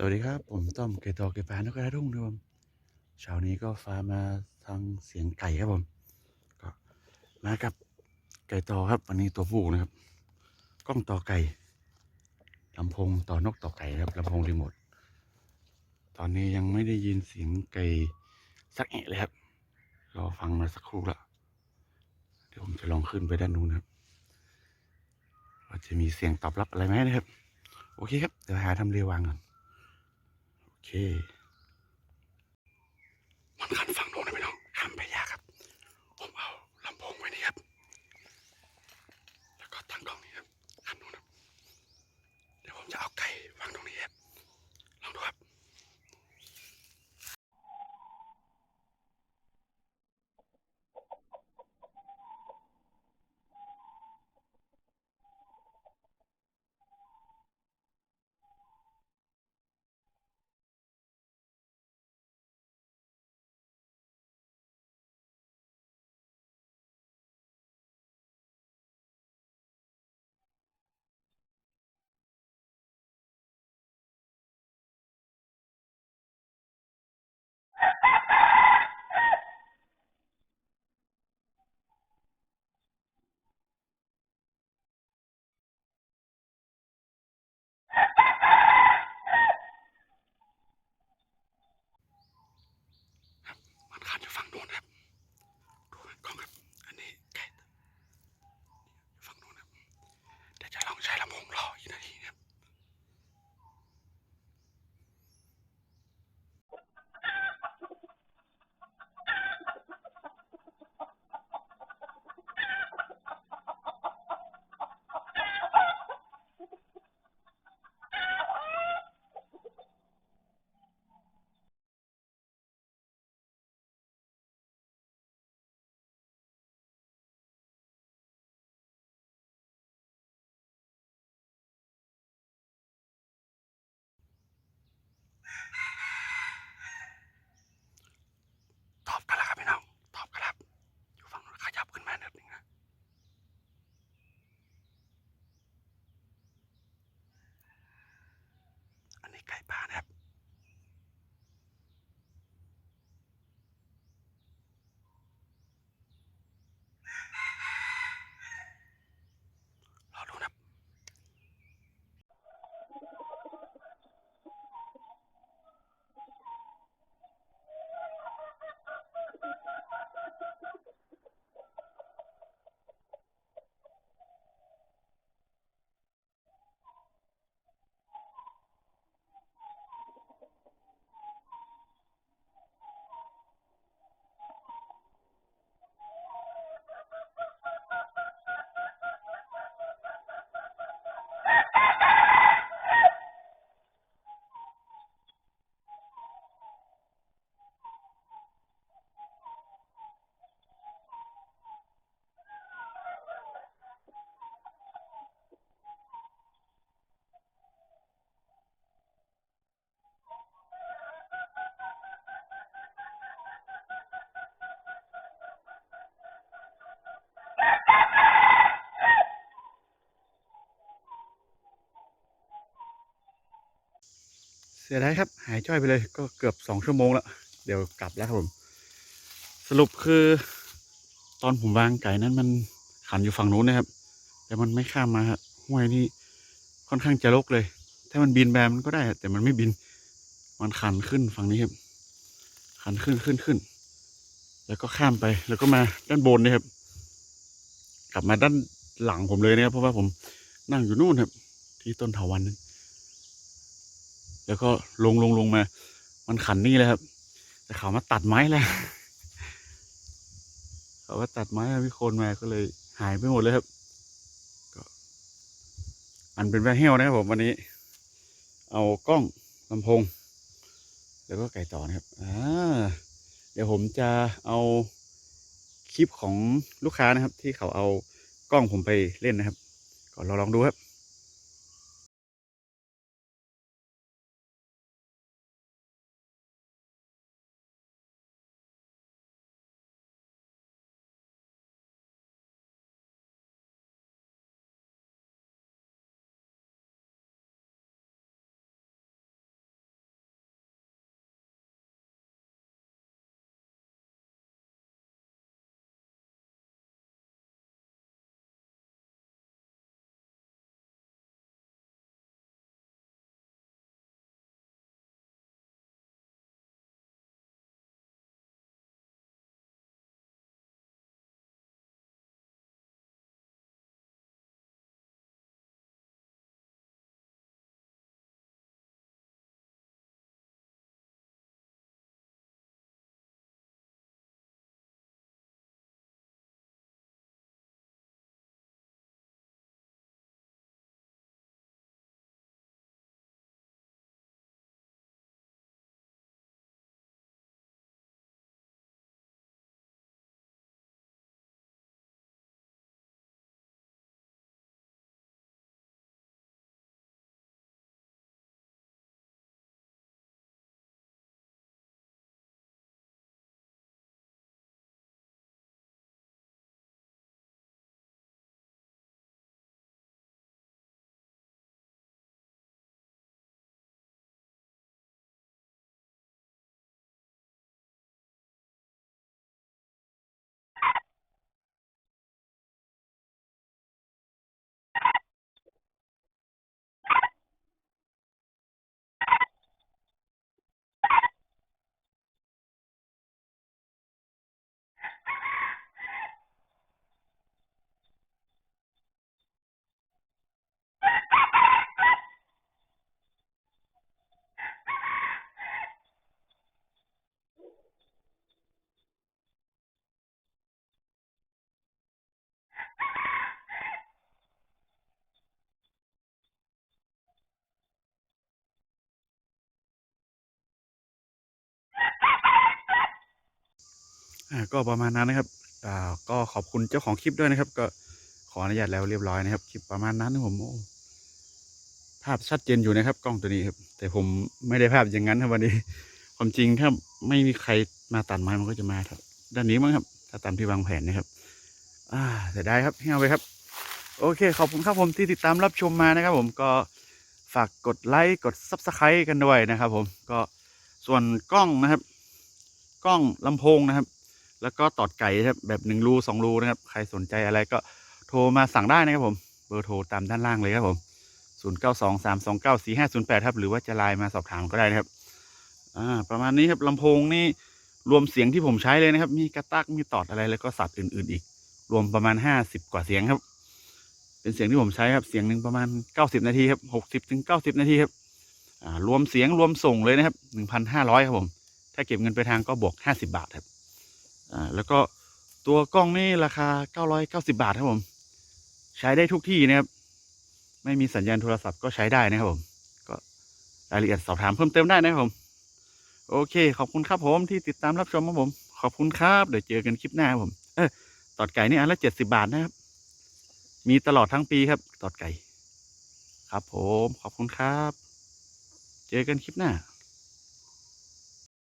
สวัสดีครับ ผมต้อมไก่ตอไก่ฟ้านกกระทุ่งนะครับผมเช้านี้ก็ฟ้ามาทางเสียงไก่ครับผมก็มากับไก่ตอครับวันนี้ตัวผู้นะครับ กล้องต่อไก่ลำโพงต่อนกต่อไก่ครับลำโพงรีโมทตอนนี้ยังไม่ได้ยินเสียงไก่สักแอะเลยครับรอฟังมาสักครู่ละเดี๋ยวผมจะลองขึ้นไปด้านนู้นครับว่าจะมีเสียงตอบรับอะไรไหมนะครับ โอเคครับเดี๋ยวหาทำเรียวางก่อน มันขันฝั่งโน้นนะพี่น้องห้ามไปยากครับ สียดายครับ หายจ้อยไปเลยก็เกือบสองชั่วโมงแล้ว เดี๋ยวกลับแล้วครับผม สรุปคือ ตอนผมวางไก่นั้นมันขันอยู่ฝั่งนู้นนะครับ แต่มันไม่ข้ามมาฮะห้วยนี่ค่อนข้างจะรกเลย ถ้ามันบินแบบมันก็ได้ แต่มันไม่บิน มันขันขึ้นฝั่งนี้ครับ ขันขึ้นขึ้นขึ้น แล้วก็ข้ามไปแล้วก็มาด้านบนนี่ครับ กลับมาด้านหลังผมเลยนะครับ เพราะว่าผมนั่งอยู่นู่นครับ ที่ต้นเถาวันนั้น แล้วก็ลงลงลงมา มันขันนี่เลยครับ แต่เขามาตัดไม้แล้วเขาว่าตัดไม้อะพี่โคนมาก็เลยหายไปหมดเลยครับก็อันเป็นแว่เหี้ยวนะครับผมวันนี้ เอากล้องลำโพงแล้วก็ไก่ต่อนะครับอ่าเดี๋ยวผมจะเอาคลิปของลูกค้านะครับ ที่เขาเอากล้องผมไปเล่นนะครับ ก็ลองลองดูครับ อ่าก็ประมาณนั้นนะครับอ่าก็ขอบคุณเจ้าของคลิปด้วยนะครับ ก็ขออนุญาตแล้วเรียบร้อยนะครับ คลิปประมาณนั้นนะผมโอ้ภาพชัดเจนอยู่นะครับ กล้องตัวนี้ครับ แต่ผมไม่ได้ภาพอย่างนั้นครับวันนี้ ความจริงถ้าไม่มีใครมาตัดไม้มันก็จะมาครับ ด้านนี้มั้งครับ ถ้าตามที่วางแผนนะครับ อ่าเสียดายครับให้เอาไปครับ โอเค ขอบคุณครับผมที่ติดตามรับชมมานะครับ ผมก็ฝากกดไลค์กดซับสไครต์กันด้วยนะครับ ผมก็ส่วนกล้องนะครับ กล้องลำโพงนะครับ แล้วก็ตอดไก่ครับแบบหนึ่งรูสองรูนะครับ ใครสนใจอะไรก็โทรมาสั่งได้นะครับผม เบอร์โทรตามด้านล่างเลยครับผม0 9 2 3 2 9 4 5 0 8ครับ หรือว่าจะไลน์มาสอบถามก็ได้นะครับ อ่า ประมาณนี้ครับลำโพงนี่รวมเสียงที่ผมใช้เลยนะครับ มีกระตักมีตอดอะไรแล้วก็สัตว์อื่น ๆ อีก รวมประมาณ50กว่าเสียงครับ เป็นเสียงที่ผมใช้ครับ เสียงหนึ่งประมาณ90นาทีครับ60ถึง90นาทีครับ อ่า รวมเสียงรวมส่งเลยนะครับ1,500ครับผม ถ้าเก็บเงินไปทางก็บวก50บาทครับ อ่าแล้วก็ตัวกล้องนี่ราคา 990 บาทครับผม ใช้ได้ทุกที่นะครับ ไม่มีสัญญาณโทรศัพท์ก็ใช้ได้นะครับผม ก็รายละเอียดสอบถามเพิ่มเติมได้นะครับผม โอเค ขอบคุณครับผมที่ติดตามรับชมครับผม ขอบคุณครับ เดี๋ยวเจอกันคลิปหน้าครับผม เออตอดไก่นี่อันละเจ็ดสิบาทนะครับ มีตลอดทั้งปีครับ ตอดไก่ ครับผม ขอบคุณครับ เจอกันคลิปหน้า